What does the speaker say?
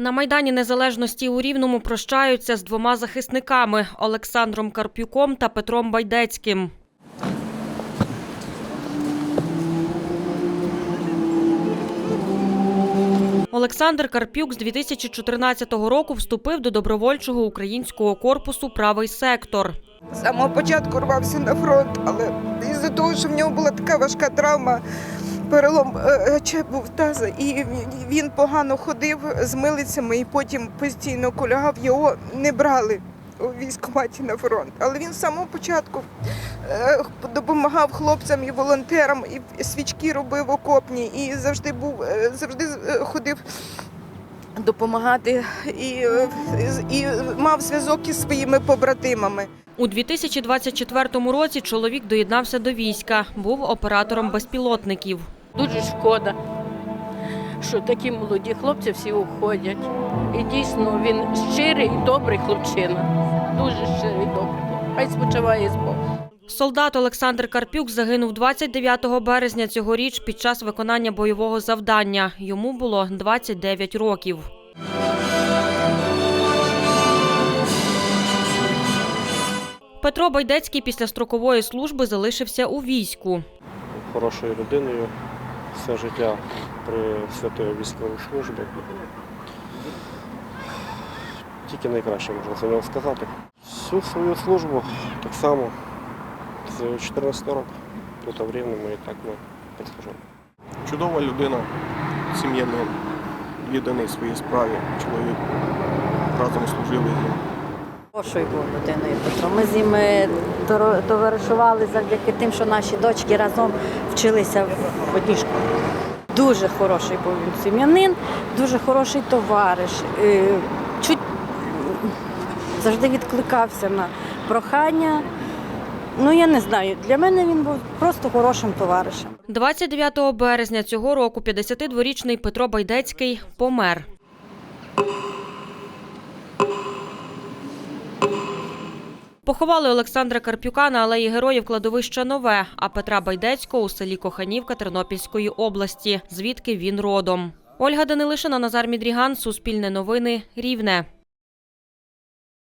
На Майдані Незалежності у Рівному прощаються з двома захисниками Олександром Карпюком та Петром Байдецьким. Олександр Карпюк з 2014 року вступив до добровольчого українського корпусу Правий сектор. З самого початку рвався на фронт, але із-за того, що в нього була така важка травма, перелом е, чепу в таза, і він- погано ходив з милицями і потім постійно кулягав, його не брали у військкоматі на фронт. Але він з самого початку е, допомагав хлопцям і волонтерам, і свічки робив окопні, і завжди був е, завжди е, ходив допомагати і, е, і мав зв'язок із своїми побратимами. У 2024 році чоловік доєднався до війська, був оператором безпілотників. Дуже шкода, що такі молоді хлопці всі уходять. І дійсно він щирий і добрий хлопчина. Дуже щирий і добрий. Хай спочиває з Богом. Солдат Олександр Карпюк загинув 29 березня цьогоріч під час виконання бойового завдання. Йому було 29 років. Петро Байдецький після строкової служби залишився у війську. хорошою людиною все життя при святої військовій службі. Тільки найкраще можна за нього сказати. Всю свою службу так само з 14 року. Тут в Рівному і так ми підслужили. Чудова людина, сім'янин, відданий своїй справі. Чоловік разом служили. Хорошою був людиною Петро. Ми з ним товаришували завдяки тим, що наші дочки разом вчилися в одній школі. Дуже хороший був він сім'янин, дуже хороший товариш. Е, Чуть завжди відкликався на прохання. Ну, я не знаю, для мене він був просто хорошим товаришем. 29 березня цього року 52-річний Петро Байдецький помер. Поховали Олександра Карпюка на алеї героїв кладовища Нове, а Петра Байдецького у селі Коханівка Тернопільської області, звідки він родом. Ольга Данилишина, Назар Мідріган, Суспільне новини, Рівне.